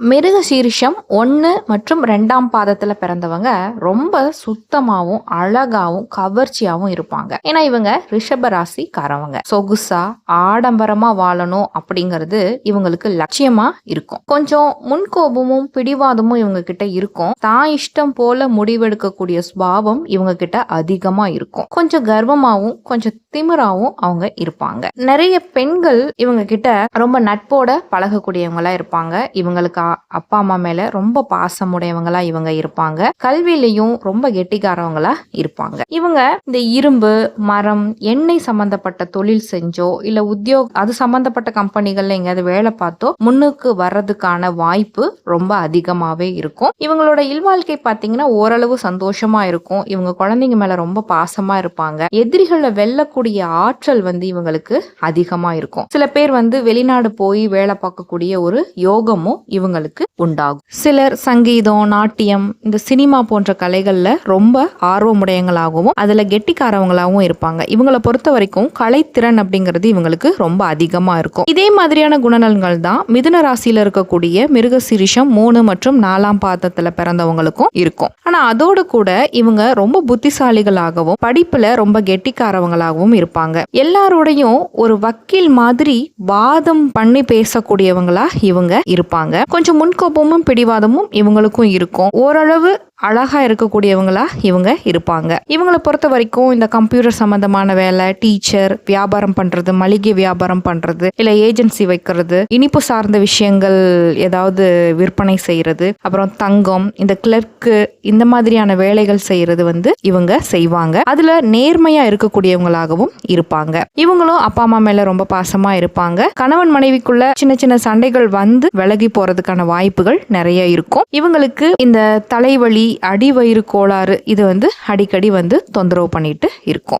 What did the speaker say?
மிருக சீரிஷம் ஒன்று மற்றும் ரெண்டாம் பாதத்தில் பிறந்தவங்க ரொம்ப சுத்தமாகவும் அழகாகவும் கவர்ச்சியாகவும் இருப்பாங்க. ஏன்னா இவங்க ரிஷப ராசிக்காரவங்க சொகுசா ஆடம்பரமா வாழணும் அப்படிங்கிறது இவங்களுக்கு லட்சியமா இருக்கும். கொஞ்சம் முன்கோபமும் பிடிவாதமும் இவங்க கிட்ட இருக்கும். தான் இஷ்டம் போல முடிவெடுக்கக்கூடிய சுபாவம் இவங்க கிட்ட அதிகமா இருக்கும். கொஞ்சம் கர்வமாகவும் கொஞ்சம் திமிராவும் அவங்க இருப்பாங்க. நிறைய பெண்கள் இவங்க கிட்ட ரொம்ப நட்போட பழகக்கூடியவங்களா இருப்பாங்க. இவங்களுக்கு அப்பா அம்மா மேல ரொம்ப பாசமுடையவங்களா இவங்க இருப்பாங்க. கல்வியிலையும் ரொம்ப கெட்டிக்காரவங்களா இருப்பாங்க. இவங்க இந்த இரும்பு மரம் எண்ணெய் சம்பந்தப்பட்ட தொழில் செஞ்சோ இல்ல உத்தியோக் அது சம்பந்தப்பட்ட கம்பெனிகள்ல எங்கேயாவது வேலை பார்த்தோ முன்னுக்கு வர்றதுக்கான வாய்ப்பு ரொம்ப அதிகமாவே இருக்கும். இவங்களோட இல்வாழ்க்கை பார்த்தீங்கன்னா ஓரளவு சந்தோஷமா இருக்கும். இவங்க குழந்தைங்க மேல ரொம்ப பாசமா இருப்பாங்க. எதிரிகளை வெல்லக்கூடிய ஆற்றல் வந்து இவங்களுக்கு அதிகமா இருக்கும். சில பேர் வந்து வெளிநாடு போய் வேலை பார்க்கக்கூடிய ஒரு யோகமும் இவங்க இவங்களுக்கு உண்டாகும். சிலர் சங்கீதம் நாட்டியம் இந்த சினிமா போன்ற கலைகள்ல ரொம்ப ஆர்வமுடையங்களாகவும் அதுல கெட்டிக்காரவங்களாகவும் இருப்பாங்க. இவங்களை பொறுத்த வரைக்கும் கலைத்திறன் அப்படிங்கிறது இவங்களுக்கு ரொம்ப அதிகமா இருக்கும். இதே மாதிரியான குணநலன்கள் தான் மிதுன ராசியில இருக்கக்கூடிய மிருக சிரிஷம் மூணு மற்றும் நாலாம் பாதத்துல பிறந்தவங்களுக்கும் இருக்கும். ஆனா அதோட கூட இவங்க ரொம்ப புத்திசாலிகளாகவும் படிப்புல ரொம்ப கெட்டிக்காரவங்களாகவும் இருப்பாங்க. எல்லாரோடையும் ஒரு வக்கீல் மாதிரி வாதம் பண்ணி பேசக்கூடியவங்களா இவங்க இருப்பாங்க. கொஞ்சம் முன்கோபமும் பிடிவாதமும் இவங்களுக்கும் இருக்கும். ஓரளவு அழகா இருக்கக்கூடியவங்களா இவங்க இருப்பாங்க. இவங்களை பொறுத்த வரைக்கும் இந்த கம்ப்யூட்டர் சம்பந்தமான வேலை டீச்சர் வியாபாரம் பண்றது மளிகை வியாபாரம் பண்றது இல்ல ஏஜென்சி வைக்கிறது இனிப்பு சார்ந்த விஷயங்கள் ஏதாவது விற்பனை செய்யறது அப்புறம் தங்கம் இந்த கிளர்க்கு இந்த மாதிரியான வேலைகள் செய்யறது வந்து இவங்க செய்வாங்க. அதுல நேர்மையா இருக்கக்கூடியவங்களாகவும் இருப்பாங்க. இவங்களும் அப்பா அம்மா மேல ரொம்ப பாசமா இருப்பாங்க. கணவன் மனைவிக்குள்ள சின்ன சின்ன சண்டைகள் வந்து விலகி வரதுக்கான வாய்ப்புகள் நிறைய இருக்கும். இவங்களுக்கு இந்த தலைவலி அடிவயிறு கோளாறு இது வந்து அடிக்கடி வந்து தொந்தரவு பண்ணிட்டு இருக்கும்.